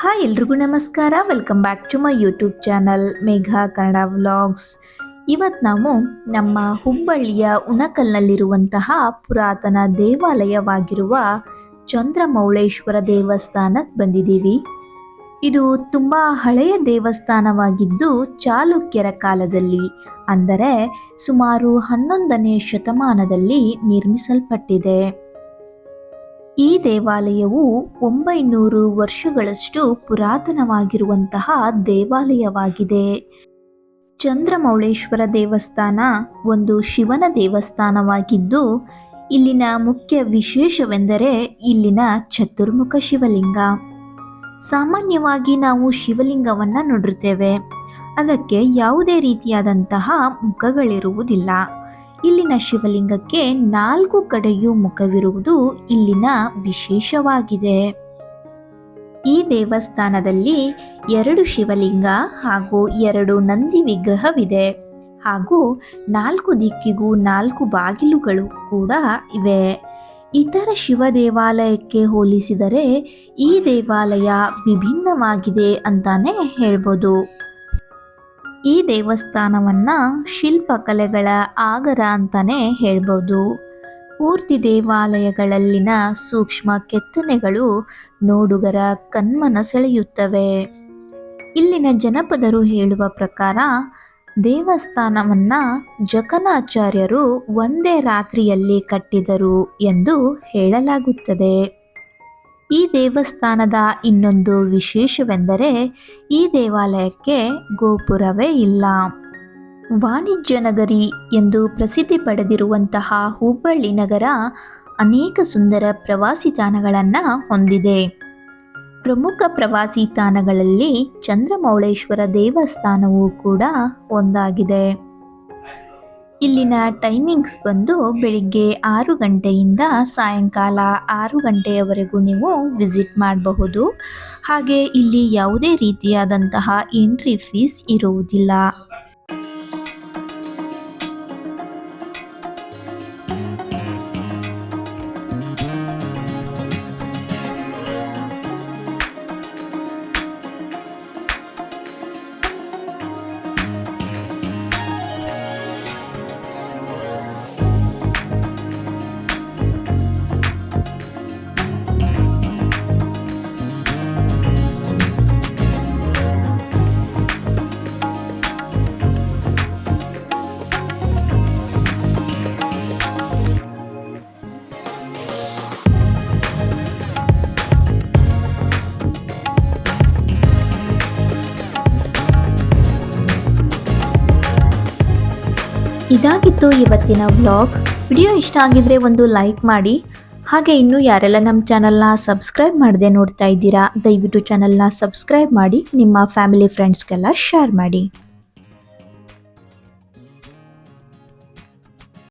Hi ಎಲ್ರಿಗೂ ನಮಸ್ಕಾರ. Welcome back to my YouTube channel Megha Kannada vlogs ಇವತ್ತು ನಾವು ನಮ್ಮ ಹುಬ್ಬಳ್ಳಿಯ ಉಣಕಲ್ನಲ್ಲಿರುವಂತಹ ಪುರಾತನ ದೇವಾಲಯವಾಗಿರುವ ಚಂದ್ರಮೌಳೇಶ್ವರ ದೇವಸ್ಥಾನಕ್ಕೆ ಬಂದಿದ್ದೀವಿ. ಇದು ತುಂಬ ಹಳೆಯ ದೇವಸ್ಥಾನವಾಗಿದ್ದು ಚಾಲುಕ್ಯರ ಕಾಲದಲ್ಲಿ, ಅಂದರೆ ಸುಮಾರು ಹನ್ನೊಂದನೇ ಶತಮಾನದಲ್ಲಿ ನಿರ್ಮಿಸಲ್ಪಟ್ಟಿದೆ. ಈ ದೇವಾಲಯವು ಒಂಬೈನೂರು ವರ್ಷಗಳಷ್ಟು ಪುರಾತನವಾಗಿರುವಂತಹ ದೇವಾಲಯವಾಗಿದೆ. ಚಂದ್ರಮೌಳೇಶ್ವರ ದೇವಸ್ಥಾನ ಒಂದು ಶಿವನ ದೇವಸ್ಥಾನವಾಗಿದ್ದು, ಇಲ್ಲಿನ ಮುಖ್ಯ ವಿಶೇಷವೆಂದರೆ ಇಲ್ಲಿನ ಚತುರ್ಮುಖ ಶಿವಲಿಂಗ. ಸಾಮಾನ್ಯವಾಗಿ ನಾವು ಶಿವಲಿಂಗವನ್ನು ನೋಡಿರ್ತೇವೆ. ಅದಕ್ಕೆ ಯಾವುದೇ ರೀತಿಯಾದಂತಹ ಮುಖಗಳಿರುವುದಿಲ್ಲ. ಇಲ್ಲಿನ ಶಿವಲಿಂಗಕ್ಕೆ ನಾಲ್ಕು ಕಡೆಯೂ ಮುಖವಿರುವುದು ಇಲ್ಲಿನ ವಿಶೇಷವಾಗಿದೆ. ಈ ದೇವಸ್ಥಾನದಲ್ಲಿ ಎರಡು ಶಿವಲಿಂಗ ಹಾಗೂ ಎರಡು ನಂದಿ ವಿಗ್ರಹವಿದೆ. ಹಾಗೂ ನಾಲ್ಕು ದಿಕ್ಕಿಗೂ ನಾಲ್ಕು ಬಾಗಿಲುಗಳು ಕೂಡ ಇವೆ. ಇತರ ಶಿವ ದೇವಾಲಯಕ್ಕೆ ಹೋಲಿಸಿದರೆ ಈ ದೇವಾಲಯ ವಿಭಿನ್ನವಾಗಿದೆ ಅಂತಾನೆ ಹೇಳ್ಬೋದು. ಈ ದೇವಸ್ಥಾನವನ್ನ ಶಿಲ್ಪಕಲೆಗಳ ಆಗರ ಅಂತಾನೆ ಹೇಳ್ಬೋದು. ಪೂರ್ತಿ ದೇವಾಲಯಗಳಲ್ಲಿನ ಸೂಕ್ಷ್ಮ ಕೆತ್ತನೆಗಳು ನೋಡುಗರ ಕಣ್ಮನ ಸೆಳೆಯುತ್ತವೆ. ಇಲ್ಲಿನ ಜನಪದರು ಹೇಳುವ ಪ್ರಕಾರ, ದೇವಸ್ಥಾನವನ್ನ ಜಕನಾಚಾರ್ಯರು ಒಂದೇ ರಾತ್ರಿಯಲ್ಲಿ ಕಟ್ಟಿದರು ಎಂದು ಹೇಳಲಾಗುತ್ತದೆ. ಈ ದೇವಸ್ಥಾನದ ಇನ್ನೊಂದು ವಿಶೇಷವೆಂದರೆ ಈ ದೇವಾಲಯಕ್ಕೆ ಗೋಪುರವೇ ಇಲ್ಲ. ವಾಣಿಜ್ಯ ನಗರಿ ಎಂದು ಪ್ರಸಿದ್ಧಿ ಪಡೆದಿರುವಂತಹ ಹುಬ್ಬಳ್ಳಿ ನಗರ ಅನೇಕ ಸುಂದರ ಪ್ರವಾಸಿ ತಾಣಗಳನ್ನು ಹೊಂದಿದೆ. ಪ್ರಮುಖ ಪ್ರವಾಸಿ ತಾಣಗಳಲ್ಲಿ ಚಂದ್ರಮೌಳೇಶ್ವರ ದೇವಸ್ಥಾನವೂ ಕೂಡ ಒಂದಾಗಿದೆ. ಇಲ್ಲಿನ ಟೈಮಿಂಗ್ಸ್ ಬಂದು ಬೆಳಿಗ್ಗೆ ಆರು ಗಂಟೆಯಿಂದ ಸಾಯಂಕಾಲ ಆರು ಗಂಟೆಯವರೆಗೂ ನೀವು ವಿಸಿಟ್ ಮಾಡಬಹುದು. ಹಾಗೆ ಇಲ್ಲಿ ಯಾವುದೇ ರೀತಿಯಾದಂತಹ ಎಂಟ್ರಿ ಫೀಸ್ ಇರುವುದಿಲ್ಲ. ಇದಾಗಿತ್ತು ಇವತ್ತಿನ ವ್ಲಾಗ್ ವಿಡಿಯೋ ಇಷ್ಟ ಆಗಿದ್ರೆ ಒಂದು ಲೈಕ್ ಮಾಡಿ. ಹಾಗೆ ಇನ್ನೂ ಯಾರೆಲ್ಲ ನಮ್ಮ ಚಾನಲ್ನ ಸಬ್ಸ್ಕ್ರೈಬ್ ಮಾಡದೆ ನೋಡ್ತಾ ಇದ್ದೀರಾ, ದಯವಿಟ್ಟು ಚಾನಲ್ನ ಸಬ್ಸ್ಕ್ರೈಬ್ ಮಾಡಿ, ನಿಮ್ಮ ಫ್ಯಾಮಿಲಿ ಫ್ರೆಂಡ್ಸ್ಗೆಲ್ಲ ಶೇರ್ ಮಾಡಿ.